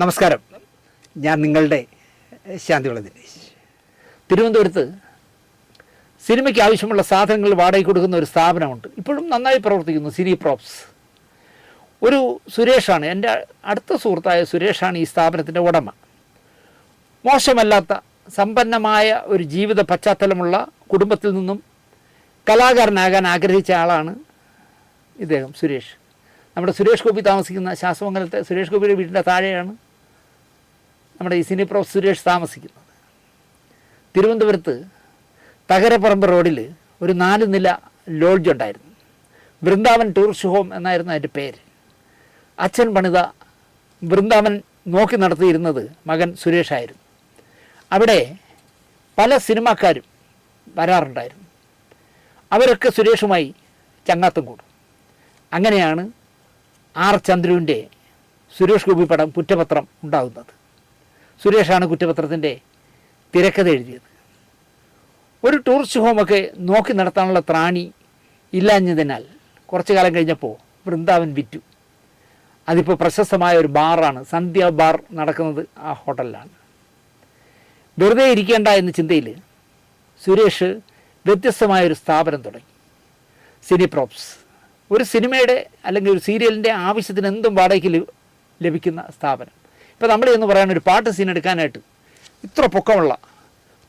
നമസ്കാരം. ഞാൻ നിങ്ങളുടെ ശാന്തിയുള്ള ദിനേശ്. തിരുവനന്തപുരത്ത് സിനിമയ്ക്ക് ആവശ്യമുള്ള സാധനങ്ങൾ വാടകയ്ക്ക് കൊടുക്കുന്ന ഒരു സ്ഥാപനമുണ്ട്. ഇപ്പോഴും നന്നായി പ്രവർത്തിക്കുന്നു സിനി പ്രോപ്സ്. ഒരു സുരേഷാണ് എന്റെ അടുത്ത സുഹൃത്തായ സുരേഷാണ് ഈ സ്ഥാപനത്തിന്റെ ഉടമ. മോശമല്ലാത്ത സമ്പന്നമായ ഒരു ജീവിത പശ്ചാത്തലമുള്ള കുടുംബത്തിൽ നിന്നും കലാകാരനാകാൻ ആഗ്രഹിച്ച ആളാണ് ഇദ്ദേഹം സുരേഷ്. നമ്മുടെ സുരേഷ് ഗോപി താമസിക്കുന്ന ശാസ്ത്രമംഗലത്തെ സുരേഷ് ഗോപിയുടെ വീടിന്റെ താഴെയാണ് നമ്മുടെ ഈ സിനിപ്രോ സുരേഷ് താമസിക്കുന്നത്. തിരുവനന്തപുരത്ത് തകരപ്പറമ്പ് റോഡിൽ ഒരു നാല് നില ലോഡ്ജ് ഉണ്ടായിരുന്നു. വൃന്ദാവൻ ടൂറിസ്റ്റ് ഹോം എന്നായിരുന്നു അതിന്റെ പേര്. അച്ഛൻ പണിത വൃന്ദാവൻ നോക്കി നടത്തിയിരുന്നത് മകൻ സുരേഷായിരുന്നു അവിടെ പല സിനിമാക്കാരും വരാറുണ്ടായിരുന്നു. അവരൊക്കെ സുരേഷുമായി ചങ്ങാത്തം കൂടും. അങ്ങനെയാണ് ആർ ചന്ദ്രുവിന്റെ സുരേഷ് ഗോപി പടം കുറ്റപത്രം ഉണ്ടാകുന്നത്. സുരേഷാണ് കുറ്റപത്രത്തിന്റെ തിരക്കഥ എഴുതിയത്. ഒരു ടൂറിസ്റ്റ് ഹോമൊക്കെ നോക്കി നടത്താനുള്ള ത്രാണി ഇല്ലാഞ്ഞതിനാൽ കുറച്ചു കാലം കഴിഞ്ഞപ്പോൾ വൃന്ദാവൻ വിറ്റു. അതിപ്പോൾ പ്രശസ്തമായ ഒരു ബാറാണ് സന്ധ്യ ബാർ നടക്കുന്നത് ആ ഹോട്ടലിലാണ്. വെറുതെ ഇരിക്കേണ്ട എന്ന ചിന്തയിൽ സുരേഷ് വ്യത്യസ്തമായ ഒരു സ്ഥാപനം തുടങ്ങി. സിനിപ്രോപ്സ് ഒരു സിനിമയുടെ അല്ലെങ്കിൽ ഒരു സീരിയലിന്റെ ആവശ്യത്തിന് എന്തും വാടകയ്ക്ക് ലഭിക്കുന്ന സ്ഥാപനം. ഇപ്പോൾ നമ്മൾ എന്ന് പറയാൻ ഒരു പാട്ട് സീൻ എടുക്കാനായിട്ട്. ഇത്ര പൊക്കമുള്ള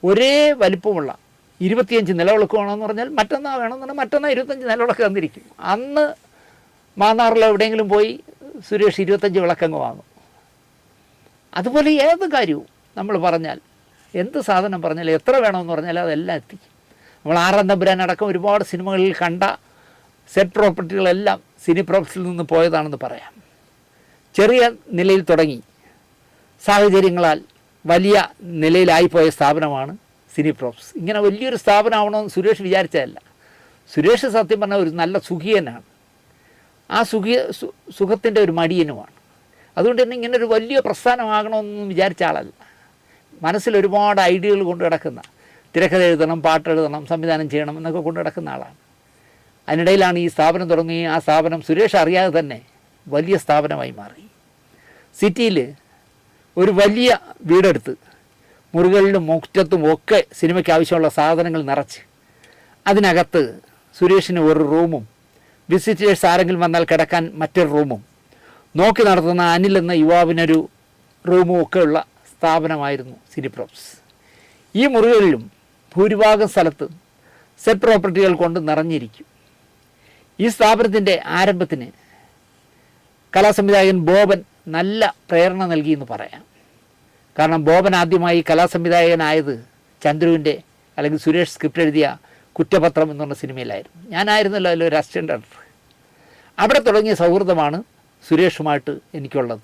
ഒരേ വലിപ്പമുള്ള ഇരുപത്തിയഞ്ച് നിലവിളക്ക് വേണമെന്ന് പറഞ്ഞാൽ മറ്റന്നാ വേണമെന്ന് പറഞ്ഞാൽ മറ്റന്നാ ഇരുപത്തഞ്ച് നിലവിളക്ക് തന്നിരിക്കും. അന്ന് മാന്നാറിലോ എവിടെയെങ്കിലും പോയി സുരേഷ് ഇരുപത്തഞ്ച് വിളക്കങ്ങ് വാങ്ങും. അതുപോലെ ഏത് കാര്യവും നമ്മൾ പറഞ്ഞാൽ എന്ത് സാധനം പറഞ്ഞാൽ എത്ര വേണമെന്ന് പറഞ്ഞാൽ അതെല്ലാം എത്തിക്കും. നമ്മൾ ആറാം തമ്പുരാൻ അടക്കം ഒരുപാട് സിനിമകളിൽ കണ്ട സെറ്റ് പ്രോപ്പർട്ടികളെല്ലാം സിനി പ്രോപ്പർട്ടിയിൽ നിന്ന് പോയതാണെന്ന് പറയാം. ചെറിയ നിലയിൽ തുടങ്ങി. സാഹചര്യങ്ങളാൽ വലിയ നിലയിലായിപ്പോയ സ്ഥാപനമാണ് സിനി പ്രോപ്സ് ഇങ്ങനെ വലിയൊരു സ്ഥാപനമാവണമെന്ന് സുരേഷ് വിചാരിച്ചതല്ല. സുരേഷ് സത്യം പറഞ്ഞാൽ ഒരു നല്ല സുഖിയനാണ്. ആ സുഖിയ സുഖത്തിന്റെ ഒരു മടിയനുമാണ്. അതുകൊണ്ട് തന്നെ ഇങ്ങനെ ഒരു വലിയ പ്രസ്ഥാനമാകണമെന്നൊന്നും വിചാരിച്ച ആളല്ല. മനസ്സിൽ ഒരുപാട് ഐഡിയകൾ കൊണ്ട് കിടക്കുന്ന തിരക്കഥ എഴുതണം പാട്ട് എഴുതണം സംവിധാനം ചെയ്യണം എന്നൊക്കെ കൊണ്ട് കിടക്കുന്ന ആളാണ്. അതിനിടയിലാണ് ഈ സ്ഥാപനം തുടങ്ങി. ആ സ്ഥാപനം സുരേഷ് അറിയാതെ തന്നെ വലിയ സ്ഥാപനമായി മാറി. സിറ്റിയിൽ ഒരു വലിയ വീടെടുത്ത് മുറികളിലും മുറ്റത്തും ഒക്കെ സിനിമയ്ക്ക് ആവശ്യമുള്ള സാധനങ്ങൾ നിറച്ച്. അതിനകത്ത് സുരേഷിന് ഒരു റൂമും വിസിറ്റേഴ്സ് ആരെങ്കിലും വന്നാൽ കിടക്കാൻ മറ്റൊരു റൂമും. നോക്കി നടത്തുന്ന അനിൽ എന്ന യുവാവിനൊരു റൂമും ഒക്കെയുള്ള സ്ഥാപനമായിരുന്നു സിനിപ്രോപ്സ്. ഈ മുറികളിലും ഭൂരിഭാഗം സ്ഥലത്ത് സെറ്റ് പ്രോപ്പർട്ടികൾ കൊണ്ട് നിറഞ്ഞിരിക്കും. ഈ സ്ഥാപനത്തിന്റെ ആരംഭത്തിന് കലാസംവിധായകൻ ബോബൻ നല്ല പ്രേരണ നൽകി എന്ന് പറയാം. കാരണം ബോബൻ ആദ്യമായി കലാസംവിധായകനായത് ചന്ദ്രുവിന്റെ അല്ലെങ്കിൽ സുരേഷ് സ്ക്രിപ്റ്റ് എഴുതിയ കുറ്റപത്രം എന്ന് പറഞ്ഞ സിനിമയിലായിരുന്നു. ഞാനായിരുന്നല്ലോ അതിലൊരു അസിസ്റ്റന്റ് ഡയറക്ടർ. അവിടെ തുടങ്ങിയ സൗഹൃദമാണ് സുരേഷുമായിട്ട് എനിക്കുള്ളത്.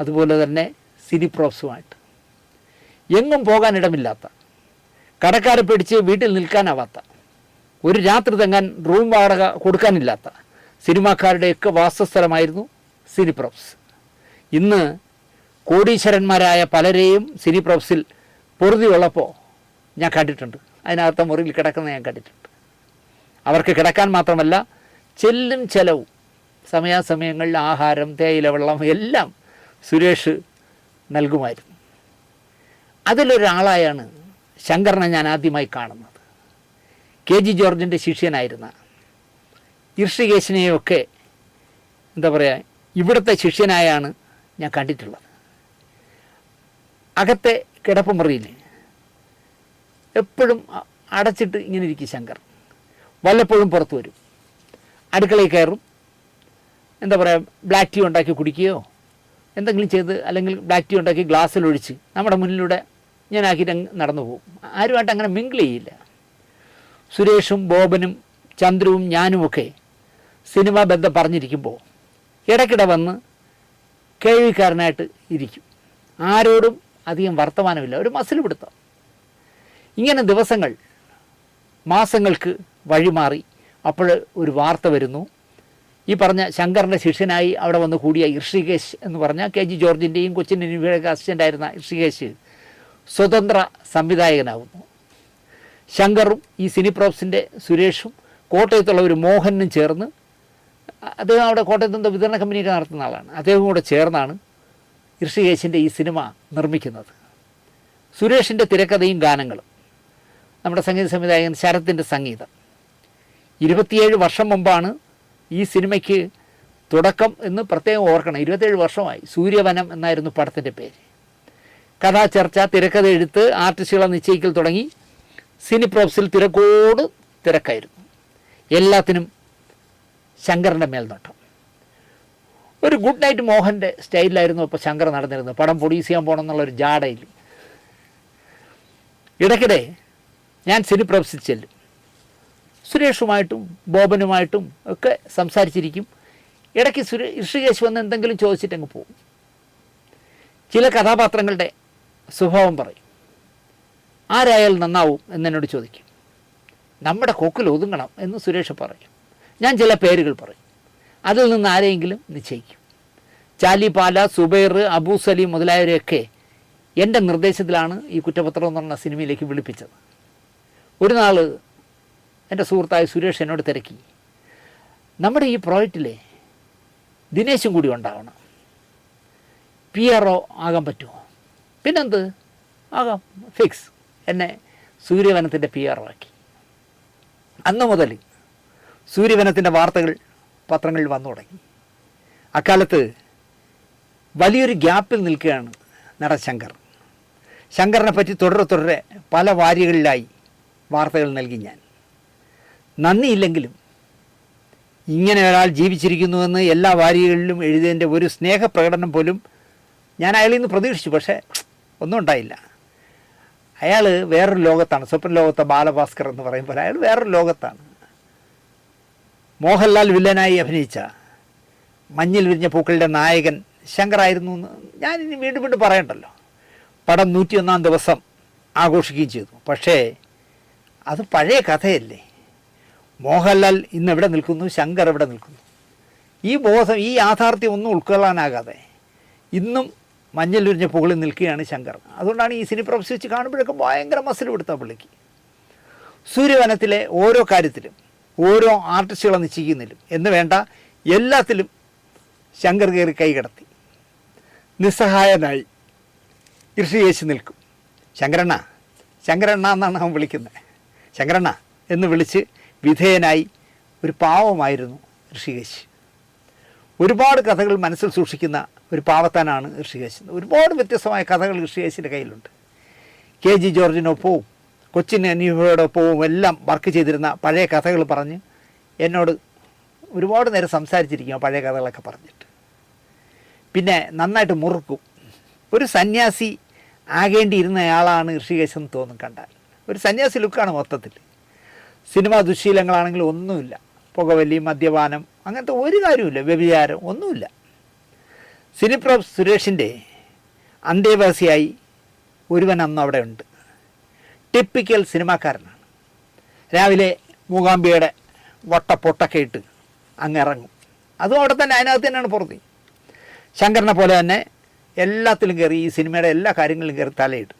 അതുപോലെ തന്നെ സിനി പ്രോപ്സുമായിട്ട്. എങ്ങും പോകാനിടമില്ലാത്ത കടക്കാരെ പിടിച്ച് വീട്ടിൽ നിൽക്കാനാവാത്ത ഒരു രാത്രി തങ്ങാൻ റൂം വാടക കൊടുക്കാനില്ലാത്ത സിനിമാക്കാരുടെയൊക്കെ വാസസ്ഥലമായിരുന്നു സിനിപ്രോപ്സ് ഇന്ന് കോടീശ്വരന്മാരായ പലരെയും സിനിപ്രോപ്സിൽ പൊറുതിയുള്ളപ്പോൾ ഞാൻ കണ്ടിട്ടുണ്ട്. അതിനകത്ത് മുറിയിൽ കിടക്കുന്ന ഞാൻ കണ്ടിട്ടുണ്ട്. അവർക്ക് കിടക്കാൻ മാത്രമല്ല ചെല്ലും ചെലവും സമയാസമയങ്ങളിൽ ആഹാരം തേയില വെള്ളം എല്ലാം സുരേഷ് നൽകുമായിരുന്നു. അതിലൊരാളായാണ് ശങ്കറിനെ ഞാൻ ആദ്യമായി കാണുന്നത്. കെ ജി ജോർജിന്റെ ശിഷ്യനായിരുന്ന ഇർഷികേശിനെയൊക്കെ എന്താ പറയുക ഇവിടുത്തെ ശിഷ്യനായാണ് ഞാൻ കണ്ടിട്ടുള്ളത്. അകത്തെ കിടപ്പുമുറിയിൽ എപ്പോഴും അടച്ചിട്ട് ഇങ്ങനെ ഇരിക്കും ശങ്കർ. വല്ലപ്പോഴും പുറത്തു വരും. അടുക്കളയിൽ കയറും. എന്താ പറയുക ബ്ലാക്ക് ടീ ഉണ്ടാക്കി കുടിക്കുകയോ എന്തെങ്കിലും ചെയ്ത് അല്ലെങ്കിൽ ബ്ലാക്ക് ടീ ഉണ്ടാക്കി ഗ്ലാസ്സിലൊഴിച്ച് നമ്മുടെ മുന്നിലൂടെ ഞാൻ ആക്കിയിട്ട് നടന്നു പോകും. ആരുമായിട്ട് അങ്ങനെ മിങ്കിൾ ചെയ്യില്ല. സുരേഷും ബോബനും ചന്ദ്രുവും ഞാനുമൊക്കെ സിനിമാ ബന്ധം പറഞ്ഞിരിക്കുമ്പോൾ ഇടയ്ക്കിടെ വന്ന് കേൾവിക്കാരനായിട്ട് ഇരിക്കും. ആരോടും അധികം വർത്തമാനമില്ല. ഒരു മസിൽ പിടുത്തം. ഇങ്ങനെ ദിവസങ്ങൾ മാസങ്ങൾക്ക് വഴിമാറി അപ്പോൾ ഒരു വാർത്ത വരുന്നു. ഈ പറഞ്ഞ ശങ്കറിന്റെ ശിഷ്യനായി അവിടെ വന്ന് കൂടിയ ഋഷികേശ് എന്ന് പറഞ്ഞ കെ ജി ജോർജിന്റെയും കൊച്ചിൻ യൂണിവേഴ്സിറ്റി അസിസ്റ്റന്റായിരുന്ന ഋഷികേശ് സ്വതന്ത്ര സംവിധായകനാകുന്നു ശങ്കറും ഈ സിനിപ്രോപ്സിന്റെ സുരേഷും കോട്ടയത്തുള്ള ഒരു മോഹനും ചേർന്ന് അദ്ദേഹം അവിടെ കോട്ടയത്ത് എന്തോ വിതരണ കമ്പനിയൊക്കെ നടത്തുന്ന ആളാണ്. അദ്ദേഹം കൂടെ ചേർന്നാണ് ഋഷികേശിന്റെ ഈ സിനിമ നിർമ്മിക്കുന്നത്. സുരേഷിന്റെ തിരക്കഥയും ഗാനങ്ങളും. നമ്മുടെ സംഗീത സംവിധായകൻ ശരത്തിന്റെ സംഗീതം. ഇരുപത്തിയേഴ് വർഷം മുമ്പാണ് ഈ സിനിമയ്ക്ക് തുടക്കം എന്ന് പ്രത്യേകം ഓർക്കണം. ഇരുപത്തേഴ് വർഷമായി. സൂര്യവനം എന്നായിരുന്നു പടത്തിന്റെ പേര്. കഥാചർച്ച തിരക്കഥ എഴുത്ത് ആർട്ടിസ്റ്റുകളെ നിശ്ചയിക്കൽ തുടങ്ങി സിനിപ്രോപ്സിൽ തിരക്കോട് തിരക്കായിരുന്നു. എല്ലാത്തിനും ശങ്കറിന്റെ മേൽനോട്ടം. ഒരു ഗുഡ് നൈറ്റ് മോഹന്റെ സ്റ്റൈലിലായിരുന്നു ഇപ്പോൾ ശങ്കർ നടന്നിരുന്നത്. പടം പ്രൊഡ്യൂസ് ചെയ്യാൻ പോകണം എന്നുള്ളൊരു ജാടയിൽ. ഇടയ്ക്കിടെ ഞാൻ സിനിപ്രോപ്സിൽ ചെല്ലും. സുരേഷുമായിട്ടും ബോബനുമായിട്ടും ഒക്കെ സംസാരിച്ചിരിക്കും. ഇടയ്ക്ക് സുരേ ഋഷികേശ് വന്ന് എന്തെങ്കിലും ചോദിച്ചിട്ട് അങ്ങ് പോകും. ചില കഥാപാത്രങ്ങളുടെ സ്വഭാവം പറയും. ആരായാൽ നന്നാവും എന്നെന്നോട് ചോദിക്കും. നമ്മുടെ കൊക്കിൽ ഒതുങ്ങണം എന്ന് സുരേഷ് പറയും. ഞാൻ ചില പേരുകൾ പറയും. അതിൽ നിന്ന് ആരെയെങ്കിലും നിശ്ചയിക്കും. ചാലി പാല സുബൈർ അബൂ സലീം മുതലായവരെയൊക്കെ എന്റെ നിർദ്ദേശത്തിലാണ് ഈ കുറ്റപത്രം എന്ന് പറഞ്ഞ സിനിമയിലേക്ക് വിളിപ്പിച്ചത്. ഒരു നാൾ എന്റെ സുഹൃത്തായ സുരേഷ് എന്നോട് തിരക്കി. നമ്മുടെ ഈ പ്രോജക്റ്റിലെ ദിനേശും കൂടി ഉണ്ടാവണം. പി ആർ ഒ ആകാൻ പറ്റുമോ? പിന്നെന്ത്? ആകാം. ഫിക്സ്. എന്നെ സൂര്യവനത്തിന്റെ പി ആർ ഒ ആക്കി. അന്ന് മുതൽ സൂര്യവനത്തിന്റെ വാർത്തകൾ പത്രങ്ങളിൽ വന്നു തുടങ്ങി. അക്കാലത്ത് വലിയൊരു ഗ്യാപ്പിൽ നിൽക്കുകയാണ് നടൻ ശങ്കർ. ശങ്കറിനെ പറ്റി തുടരെ തുടരെ പല വാരികളിലായി വാർത്തകൾ നൽകി ഞാൻ. നന്ദിയില്ലെങ്കിലും ഇങ്ങനെ ഒരാൾ ജീവിച്ചിരിക്കുന്നുവെന്ന് എല്ലാ വാരികളിലും എഴുതിയതിന്റെ ഒരു സ്നേഹപ്രകടനം പോലും ഞാൻ അയാളിൽ നിന്ന് പ്രതീക്ഷിച്ചു. പക്ഷേ ഒന്നും ഉണ്ടായില്ല. അയാൾ വേറൊരു ലോകത്താണ്. സ്വപ്ന ലോകത്തെ ബാലഭാസ്കർ എന്ന് പറയുമ്പോൾ അയാൾ വേറൊരു ലോകത്താണ്. മോഹൻലാൽ വില്ലനായി അഭിനയിച്ച മഞ്ഞിൽ വിരിഞ്ഞ പൂക്കളുടെ നായകൻ ശങ്കറായിരുന്നു എന്ന് ഞാൻ ഇനി വീണ്ടും വീണ്ടും പറയണ്ടല്ലോ. പടം നൂറ്റിയൊന്നാം ദിവസം ആഘോഷിക്കുകയും ചെയ്തു. പക്ഷേ അത് പഴയ കഥയല്ലേ. മോഹൻലാൽ ഇന്ന് എവിടെ നിൽക്കുന്നു? ശങ്കർ എവിടെ നിൽക്കുന്നു? ഈ ബോധം ഈ യാഥാർത്ഥ്യം ഒന്നും ഉൾക്കൊള്ളാനാകാതെ ഇന്നും മഞ്ഞൾ വിരിഞ്ഞ പുകളിൽ നിൽക്കുകയാണ് ശങ്കർ. അതുകൊണ്ടാണ് ഈ സിനി പ്രൊഫസ് വെച്ച് കാണുമ്പോഴൊക്കെ ഭയങ്കര മസിൽ കൊടുത്ത പുള്ളിക്ക്. സൂര്യവനത്തിലെ ഓരോ കാര്യത്തിലും ഓരോ ആർട്ടിസ്റ്റുകളെ നിശ്ചയിക്കുന്നതിലും. എന്ന് വേണ്ട എല്ലാത്തിലും ശങ്കർ കയറി കൈകടത്തി നിസ്സഹായനായി ഋഷിയേശ് നിൽക്കും. ശങ്കരണ്ണ ശങ്കരണ്ണ എന്നാണ് അവൻ വിളിക്കുന്നത്. ശങ്കരണ്ണ എന്ന് വിളിച്ച് വിധേയനായി ഒരു പാവമായിരുന്നു ഋഷികേശ്. ഒരുപാട് കഥകൾ മനസ്സിൽ സൂക്ഷിക്കുന്ന ഒരു പാവത്താനാണ് ഋഷികേശ്. ഒരുപാട് വ്യത്യസ്തമായ കഥകൾ ഋഷികേശിന്റെ കയ്യിലുണ്ട്. കെ ജി ജോർജിനൊപ്പവും കൊച്ചിൻ അനീഫയോടൊപ്പവും എല്ലാം വർക്ക് ചെയ്തിരുന്ന പഴയ കഥകൾ പറഞ്ഞ് എന്നോട് ഒരുപാട് നേരം സംസാരിച്ചിരിക്കും പഴയ കഥകളൊക്കെ പറഞ്ഞിട്ട്. പിന്നെ നന്നായിട്ട് മുറുക്കും. ഒരു സന്യാസി ആകേണ്ടിയിരുന്നയാളാണ് ഋഷികേശ് എന്ന് തോന്നും കണ്ടാൽ. ഒരു സന്യാസി ലുക്കാണ് മൊത്തത്തിൽ. സിനിമാ ദുശീലങ്ങളാണെങ്കിൽ ഒന്നുമില്ല. പുകവലി മദ്യപാനം അങ്ങനത്തെ ഒരു കാര്യമില്ല വ്യഭിചാരം ഒന്നുമില്ല. സിനിപ്രോഫ് സുരേഷിന്റെ അന്തേവാസിയായി ഒരുവൻ അന്ന് അവിടെ ഉണ്ട്. ടിപ്പിക്കൽ സിനിമാക്കാരനാണ് രാവിലെ മൂകാംബിയുടെ വട്ടപ്പൊട്ടൊക്കെ ഇട്ട് അങ്ങ് ഇറങ്ങും. അതും അവിടെ തന്നെ അതിനകത്ത് തന്നെയാണ് പുറത്ത് ശങ്കരനെ പോലെ തന്നെ എല്ലാത്തിലും കയറി ഈ സിനിമയുടെ എല്ലാ കാര്യങ്ങളിലും കയറി തലയിട്ട്.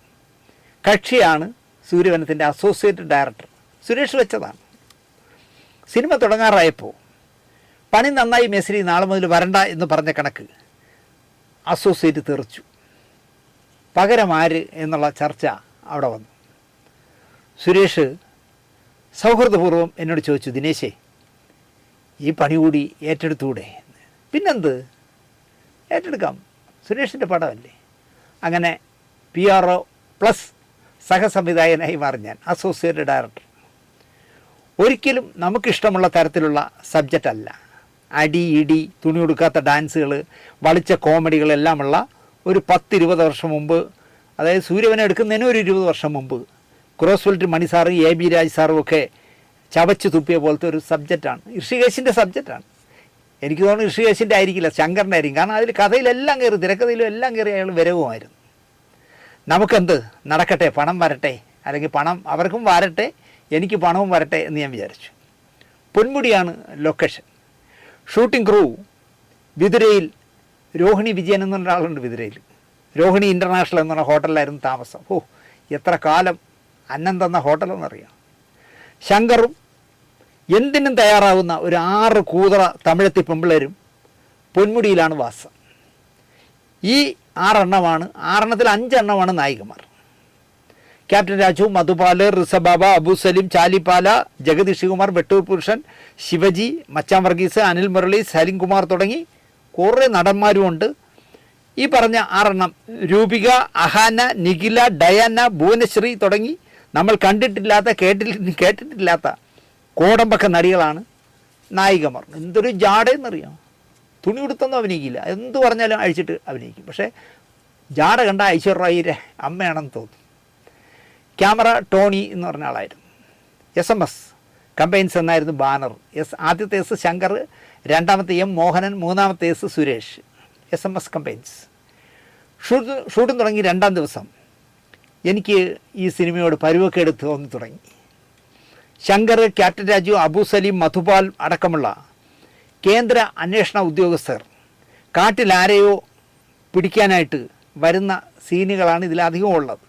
കക്ഷിയാണ് സൂര്യവനത്തിന്റെ അസോസിയേറ്റ് ഡയറക്ടർ സുരേഷ് വെച്ചതാണ്. സിനിമ തുടങ്ങാറായപ്പോൾ പണി നന്നായി മെസ്രി നാളെ മുതൽ വരണ്ട എന്ന് പറഞ്ഞ കണക്ക് അസോസിയേറ്റ് തെറിച്ചു. പകരം ആര് എന്നുള്ള ചർച്ച അവിടെ വന്നു. സുരേഷ് സൗഹൃദപൂർവം എന്നോട് ചോദിച്ചു ദിനേശേ ഈ പണി കൂടി ഏറ്റെടുത്തുകൂടെ പിന്നെന്ത്? ഏറ്റെടുക്കാം. സുരേഷിന്റെ പടമല്ലേ. അങ്ങനെ പി ആർ ഒ പ്ലസ് സഹസംവിധായകനായി മാറി ഞാൻ അസോസിയേറ്റ് ഡയറക്ടർ. ഒരിക്കലും നമുക്കിഷ്ടമുള്ള തരത്തിലുള്ള സബ്ജക്റ്റ് അല്ല. അടി ഇടി തുണി കൊടുക്കാത്ത ഡാൻസുകൾ വളിച്ച കോമഡികളെല്ലാമുള്ള ഒരു പത്തിരുപത് വർഷം മുമ്പ് അതായത് സൂര്യവനെ എടുക്കുന്നതിന് ഒരു ഇരുപത് വർഷം മുമ്പ് ക്രോസ് വെൽറ്റ് മണി സാറും എ ബി രാജ് സാറും ഒക്കെ ചവച്ച് തുപ്പിയ പോലത്തെ ഒരു സബ്ജക്റ്റാണ്. ഋഷികേശിന്റെ സബ്ജക്റ്റാണ്. എനിക്ക് തോന്നുന്നു ഋഷികേശിന്റെ ആയിരിക്കില്ല ശങ്കറിന്റെ ആയിരിക്കും. കാരണം അതിൽ കഥയിലെല്ലാം കയറി തിരക്കഥയിലും എല്ലാം കയറി അയാൾ വരവുമായിരുന്നു. നമുക്കെന്ത്? നടക്കട്ടെ പണം വരട്ടെ. അല്ലെങ്കിൽ പണം അവർക്കും വരട്ടെ എനിക്ക് പണവും വരട്ടെ എന്ന് ഞാൻ വിചാരിച്ചു. പൊന്മുടിയാണ് ലൊക്കേഷൻ. ഷൂട്ടിംഗ് ക്രൂ വിതുരയിൽ രോഹിണി വിജയൻ എന്ന് പറഞ്ഞ ഒരാളുണ്ട് വിതുരയിൽ. രോഹിണി ഇന്റർനാഷണൽ എന്ന് പറഞ്ഞ ഹോട്ടലിലായിരുന്നു താമസം. ഓ എത്ര കാലം അന്നം തന്ന ഹോട്ടലെന്നറിയാം. ശങ്കറും എന്തിനും തയ്യാറാവുന്ന ഒരു ആറ് കൂതറ തമിഴത്തി പെമ്പിളരും പൊന്മുടിയിലാണ് വാസം. ഈ ആറെണ്ണമാണ് ആറെണ്ണത്തിൽ അഞ്ചെണ്ണമാണ് നായികമാർ. ക്യാപ്റ്റൻ രാജു മധുപാൽ റിസബാബ അബു സലീം ചാലിപ്പാല ജഗദീഷ് കുമാർ വെട്ടൂർ പുരുഷൻ ശിവജി മച്ചാൻ വർഗീസ് അനിൽ മുരളി സലീംകുമാർ തുടങ്ങി കുറേ നടന്മാരുമുണ്ട്. ഈ പറഞ്ഞ ആറെണ്ണം രൂപിക അഹാന നിഖില ഡയാന ഭുവനശ്രീ തുടങ്ങി നമ്മൾ കണ്ടിട്ടില്ലാത്ത കേട്ടിട്ട് കേട്ടിട്ടില്ലാത്ത കോടമ്പക്ക നടികളാണ് നായികമാർ. എന്തൊരു ജാടയെന്നറിയാം തുണി ഉടുത്തൊന്നും അഭിനയിക്കില്ല. എന്തു പറഞ്ഞാലും അഴിച്ചിട്ട് അഭിനയിക്കും. പക്ഷേ ജാട കണ്ട ഐശ്വര്യയുടെ അമ്മയാണെന്ന് തോന്നും. ക്യാമറ ടോണി എന്ന് പറഞ്ഞ ആളായിരുന്നു. എസ് എം എസ് കമ്പൈൻസ് എന്നായിരുന്നു ബാനർ. എസ് ആദ്യത്തെ എസ് ശങ്കർ രണ്ടാമത്തെ എം മോഹനൻ മൂന്നാമത്തെ S Suresh. S M S combines. Shoot shooting തുടങ്ങി രണ്ടാം ദിവസം. എനിക്ക് ഈ സിനിമയോട് പരുവക്കേട് തോന്നി തുടങ്ങി. ശങ്കർ ക്യാപ്റ്റൻ രാജു അബു സലീം മധുപാൽ അടക്കമുള്ള കേന്ദ്ര അന്വേഷണ ഉദ്യോഗസ്ഥർ കാട്ടിലാരെയോ പിടിക്കാനായിട്ട് വരുന്ന സീനുകളാണ് ഇതിലധികം ഉള്ളത്.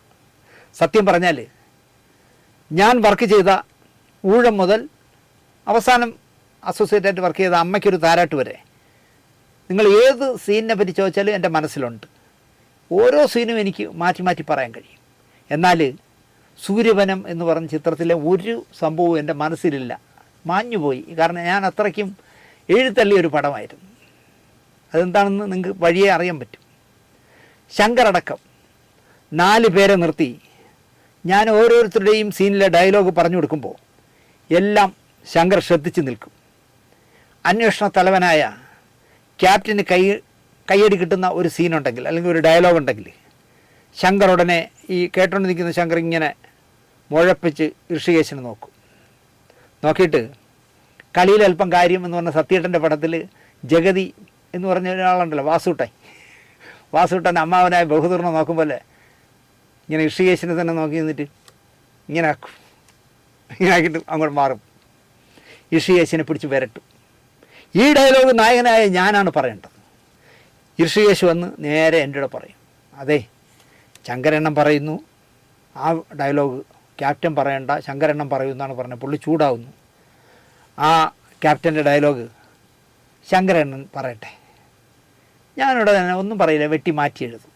സത്യം പറഞ്ഞാൽ ഞാൻ വർക്ക് ചെയ്ത ഊഴം മുതൽ അവസാനം അസോസിയേറ്റായിട്ട് വർക്ക് ചെയ്ത അമ്മയ്ക്കൊരു താരാട്ട് വരെ നിങ്ങൾ ഏത് സീനിനെ പറ്റി ചോദിച്ചാലും എന്റെ മനസ്സിലുണ്ട്. ഓരോ സീനും എനിക്ക് മാറ്റി മാറ്റി പറയാൻ കഴിയും. എന്നാൽ സൂര്യവനം എന്ന് പറഞ്ഞ ചിത്രത്തിലെ ഒരു സംഭവവും എന്റെ മനസ്സിലില്ല. മാഞ്ഞുപോയി. കാരണം ഞാൻ അത്രയ്ക്കും എഴുത്തള്ളിയ ഒരു പടമായിരുന്നു. അതെന്താണെന്ന് നിങ്ങൾക്ക് വഴിയേ അറിയാൻ പറ്റും. ശങ്കറടക്കം നാല് പേരെ നിർത്തി. ഞാൻ ഓരോരുത്തരുടെയും സീനിലെ ഡയലോഗ് പറഞ്ഞു കൊടുക്കുമ്പോൾ എല്ലാം ശങ്കർ ശ്രദ്ധിച്ചു നിൽക്കും. അന്വേഷണ തലവനായ ക്യാപ്റ്റന് കൈ കയ്യടി കിട്ടുന്ന ഒരു സീനുണ്ടെങ്കിൽ അല്ലെങ്കിൽ ഒരു ഡയലോഗ് ഉണ്ടെങ്കിൽ ശങ്കർ ഉടനെ ഈ കേട്ടോണ്ട് നിൽക്കുന്ന ശങ്കർ ഇങ്ങനെ മുഴപ്പിച്ച് ഋഷികേശന് നോക്കും. നോക്കിയിട്ട് കളിയിൽ അല്പം കാര്യം എന്ന് പറഞ്ഞ സത്യേട്ടന്റെ പടത്തിൽ ജഗതി എന്ന് പറഞ്ഞ ഒരാളുണ്ടല്ലോ വാസുട്ടൻ. വാസുട്ടൻ അമ്മാവനായ ബഹുദൂർണ നോക്കുമ്പോൾ ഇങ്ങനെ ഋഷികേശനെ തന്നെ നോക്കി നിന്നിട്ട് ഇങ്ങനെ ആക്കും. ഇങ്ങനെ ആക്കിയിട്ട് അങ്ങോട്ട് മാറും. ഋഷികേശനെ പിടിച്ച് വരട്ടും. ഈ ഡയലോഗ് നായകനായ ഞാനാണ് പറയേണ്ടത്. ഋഷികേശ് വന്ന് നേരെ എന്റെ കൂടെ പറയും. അതെ ശങ്കരെണ്ണം പറയുന്നു. ആ ഡയലോഗ് ക്യാപ്റ്റൻ പറയണ്ട ശങ്കരെണ്ണം പറയുമെന്നാണ് പറഞ്ഞത്. പുള്ളി ചൂടാവുന്നു. ആ ക്യാപ്റ്റന്റെ ഡയലോഗ് ശങ്കരണ്ണൻ പറയട്ടെ. ഞാനിവിടെ തന്നെ ഒന്നും പറയില്ല വെട്ടി മാറ്റി എഴുതും.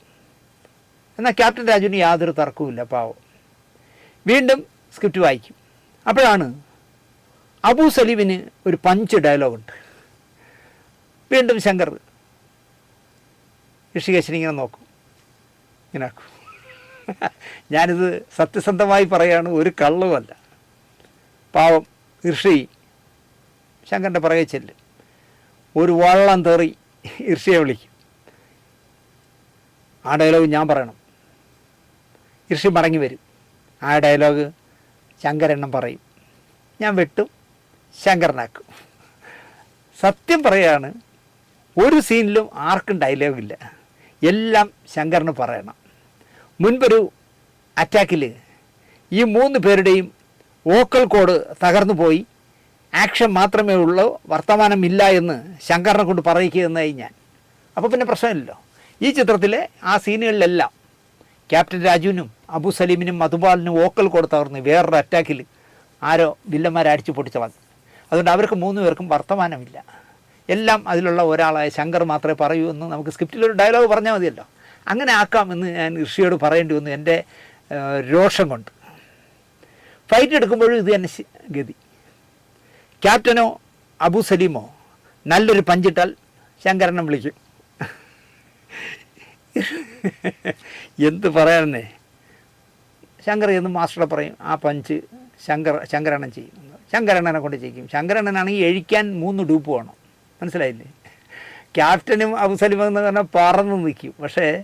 എന്നാൽ ക്യാപ്റ്റൻ രാജുവിന് യാതൊരു തർക്കവുമില്ല പാവം. വീണ്ടും സ്ക്രിപ്റ്റ് വായിക്കും. അപ്പോഴാണ് അബു സലീമിന് ഒരു പഞ്ച് ഡയലോഗുണ്ട്. വീണ്ടും ശങ്കർ ഋഷികേശൻ ഇങ്ങനെ നോക്കും. ഇങ്ങനെ ആക്കും. ഞാനിത് സത്യസന്ധമായി പറയാണ് ഒരു കള്ളുമല്ല പാവം ഋഷി ശങ്കന്റെ പുറകെ ചെല്ലും. ഒരു വള്ളം തെറി ഋഷിയെ വിളിക്കും. ആ ഡയലോഗ് ഞാൻ പറയണം. ഋഷി മടങ്ങി വരും. ആ ഡയലോഗ് ശങ്കരെണ്ണം പറയും. ഞാൻ വെട്ടും ശങ്കരനാക്കും. സത്യം പറയാണ് ഒരു സീനിലും ആർക്കും ഡയലോഗില്ല എല്ലാം ശങ്കറിന് പറയണം. മുൻപൊരു അറ്റാക്കിൽ ഈ മൂന്ന് പേരുടെയും വോക്കൽ കോഡ് തകർന്നു പോയി. ആക്ഷൻ മാത്രമേ ഉള്ളൂ വർത്തമാനമില്ല എന്ന് ശങ്കറിനെ കൊണ്ട് പറയിക്കുന്നതായി ഞാൻ. അപ്പോൾ പിന്നെ പ്രശ്നമില്ലല്ലോ. ഈ ചിത്രത്തിലെ ആ സീനുകളിലെല്ലാം ക്യാപ്റ്റൻ രാജുവിനും അബു സലീമിനും മധുപാലിനും വോക്കൽ കോഡ് തകർന്ന് വേറൊരു അറ്റാക്കിൽ ആരോ വില്ലന്മാരെ അടിച്ചു വന്നു. അതുകൊണ്ട് അവർക്ക് മൂന്ന് പേർക്കും വർത്തമാനമില്ല. എല്ലാം അതിലുള്ള ഒരാളായ ശങ്കർ മാത്രമേ പറയൂ എന്ന് നമുക്ക് സ്ക്രിപ്റ്റിലൊരു ഡയലോഗ് പറഞ്ഞാൽ മതിയല്ലോ. അങ്ങനെ ആക്കാമെന്ന് ഞാൻ ഋഷിയോട് പറയേണ്ടി വന്നു എന്റെ രോഷം കൊണ്ട്. ഫൈറ്റ് എടുക്കുമ്പോഴും ഇത് തന്നെ ഗതി. ക്യാപ്റ്റനോ അബു സലീമോ നല്ലൊരു പഞ്ചിട്ടാൽ ശങ്കരനെ വിളിക്കും. എന്ത് പറയാനെന്നേ? ശങ്കർ എന്ന് മാസ്റ്ററെ പറയും ആ പഞ്ച് ശങ്കർ ശങ്കരണൻ ചെയ്യും. ശങ്കരണനെ കൊണ്ട് ചെയ്യിക്കും ശങ്കരണ്ണനാണെങ്കിൽ എഴിക്കാൻ മൂന്ന് ഡൂപ്പ് വേണം. മനസ്സിലായില്ലേ? ക്യാപ്റ്റനും അബുസലിമെന്ന് പറഞ്ഞാൽ പറന്ന് നിൽക്കും. പക്ഷേ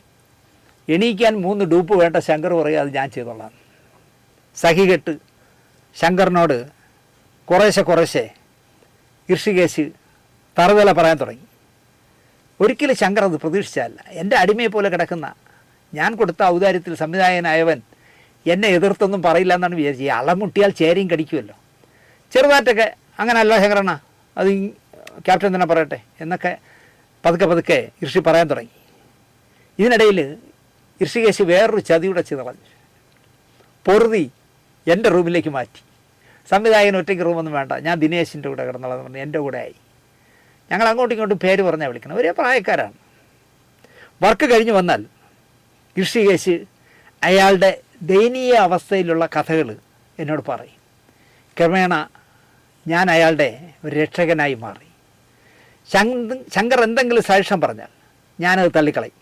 എണീക്കാൻ മൂന്ന് ഡൂപ്പ് വേണ്ട ശങ്കർ പറയുക അത് ഞാൻ ചെയ്തോളാം. സഹികെട്ട് ശങ്കറിനോട് കുറേശ്ശെ കുറേശ്ശെ ഋഷികേശ് തറുതല പറയാൻ തുടങ്ങി. ഒരിക്കലും ശങ്കർ അത് പ്രതീക്ഷിച്ചല്ല എന്റെ അടിമയെ പോലെ കിടക്കുന്ന ഞാൻ കൊടുത്ത ഔദാര്യത്തിൽ സംവിധായകനായവൻ എന്നെ എതിർത്തൊന്നും പറയില്ല എന്നാണ് വിചാരിച്ചത്. ഈ അളമുട്ടിയാൽ ചേരയും കടിക്കുമല്ലോ. ചെറുതായിട്ടൊക്കെ അങ്ങനല്ല ശങ്കരണ അത് ക്യാപ്റ്റൻ തന്നെ പറയട്ടെ എന്നൊക്കെ പതുക്കെ പതുക്കെ ഋഷി പറയാൻ തുടങ്ങി. ഇതിനിടയിൽ ഋഷികേശ് വേറൊരു ചതിയുടെ ചിതറഞ്ഞു പൊറുതി എന്റെ റൂമിലേക്ക് മാറ്റി. സംവിധായകൻ ഒറ്റയ്ക്ക് റൂമൊന്നും വേണ്ട. ഞാൻ ദിനേശിന്റെ കൂടെ കിടന്നുള്ളത് പറഞ്ഞു എന്റെ കൂടെ ആയി. ഞങ്ങൾ അങ്ങോട്ടും ഇങ്ങോട്ടും പേര് പറഞ്ഞാൽ വിളിക്കണം ഒരേ പ്രായക്കാരാണ്. വർക്ക് കഴിഞ്ഞ് വന്നാൽ ഋഷികേശ് അയാളുടെ ദയനീയ അവസ്ഥയിലുള്ള കഥകൾ എന്നോട് പറയും. ക്രമേണ ഞാൻ അയാളുടെ ഒരു രക്ഷകനായി മാറി. ശങ്ക ശങ്കർ എന്തെങ്കിലും സജഷൻ പറഞ്ഞാൽ ഞാനത് തള്ളിക്കളയും.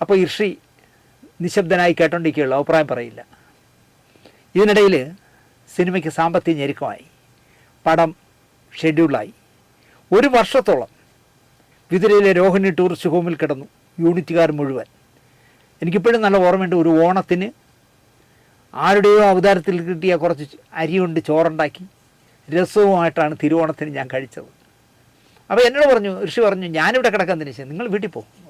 അപ്പോൾ ഋഷി നിശബ്ദനായി കേട്ടോണ്ടിരിക്കുകയുള്ളൂ അഭിപ്രായം പറയില്ല. ഇതിനിടയിൽ സിനിമയ്ക്ക് സാമ്പത്തിക ഞെരുക്കമായി. പടം ഷെഡ്യൂളായി. ഒരു വർഷത്തോളം വിതുരയിലെ രോഹിണി ടൂറിസ്റ്റ് ഹോമിൽ കിടന്നു യൂണിറ്റുകാർ മുഴുവൻ. എനിക്കിപ്പോഴും നല്ല ഓർമ്മയുണ്ട് ഒരു ഓണത്തിന് ആരുടെയോ അവതാരത്തിൽ കിട്ടിയ കുറച്ച് അരി കൊണ്ട് ചോറുണ്ടാക്കി. രസവുമായിട്ടാണ് തിരുവോണത്തിന് ഞാൻ കഴിച്ചത്. അപ്പോൾ എന്നോട് പറഞ്ഞു ഋഷി പറഞ്ഞു ഞാനിവിടെ കിടക്കാൻ തിരിച്ചു നിങ്ങൾ വീട്ടിൽ പോകും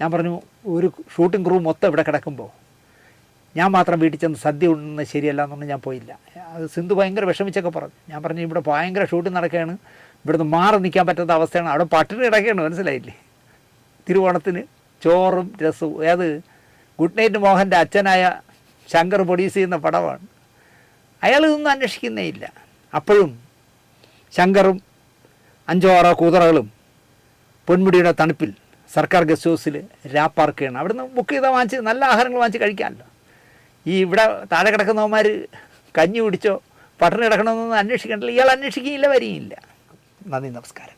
ഞാൻ പറഞ്ഞു ഒരു ഷൂട്ടിംഗ് ക്രൂ മൊത്തം ഇവിടെ കിടക്കുമ്പോൾ ഞാൻ മാത്രം വീട്ടിൽ ചെന്ന് സദ്യ ഉണ്ടെന്ന് ശരിയല്ല എന്നുകൊണ്ട് ഞാൻ പോയില്ല. അത് സിന്ധു ഭയങ്കര വിഷമിച്ചൊക്കെ പറഞ്ഞു. ഞാൻ പറഞ്ഞു ഇവിടെ ഭയങ്കര ഷൂട്ടിംഗ് നടക്കുകയാണ്. ഇവിടുന്ന് മാറി നിൽക്കാൻ പറ്റാത്ത അവസ്ഥയാണ്. അവിടെ പട്ടിണി കിടക്കുകയാണ്. മനസ്സിലായില്ലേ? തിരുവോണത്തിന് ചോറും രസവും. ഏത് ഗുഡ് നൈറ്റ് മോഹന്റെ അച്ഛനായ ശങ്കർ പ്രൊഡ്യൂസ് ചെയ്യുന്ന പടമാണ്. അയാൾ ഇതൊന്നും അന്വേഷിക്കുന്നേ ഇല്ല. അപ്പോഴും ശങ്കറും അഞ്ചോ ആറോ കൂതറകളും പൊന്മുടിയുടെ തണുപ്പിൽ സർക്കാർ ഗസ്റ്റ് ഹൗസിൽ രാപ്പാർക്കുകയാണ് അവിടുന്ന് ബുക്ക് ചെയ്താൽ വാങ്ങിച്ച് നല്ല ആഹാരങ്ങൾ വാങ്ങിച്ച് കഴിക്കാമല്ലോ. ഈ ഇവിടെ താഴെ കിടക്കുന്നവന്മാർ കഞ്ഞി കുടിച്ചോ പട്ടണി കിടക്കണമെന്നൊന്നും അന്വേഷിക്കണ്ടല്ലോ. ഇയാൾ അന്വേഷിക്കുകയില്ല വരികയില്ല. നന്ദി നമസ്കാരം.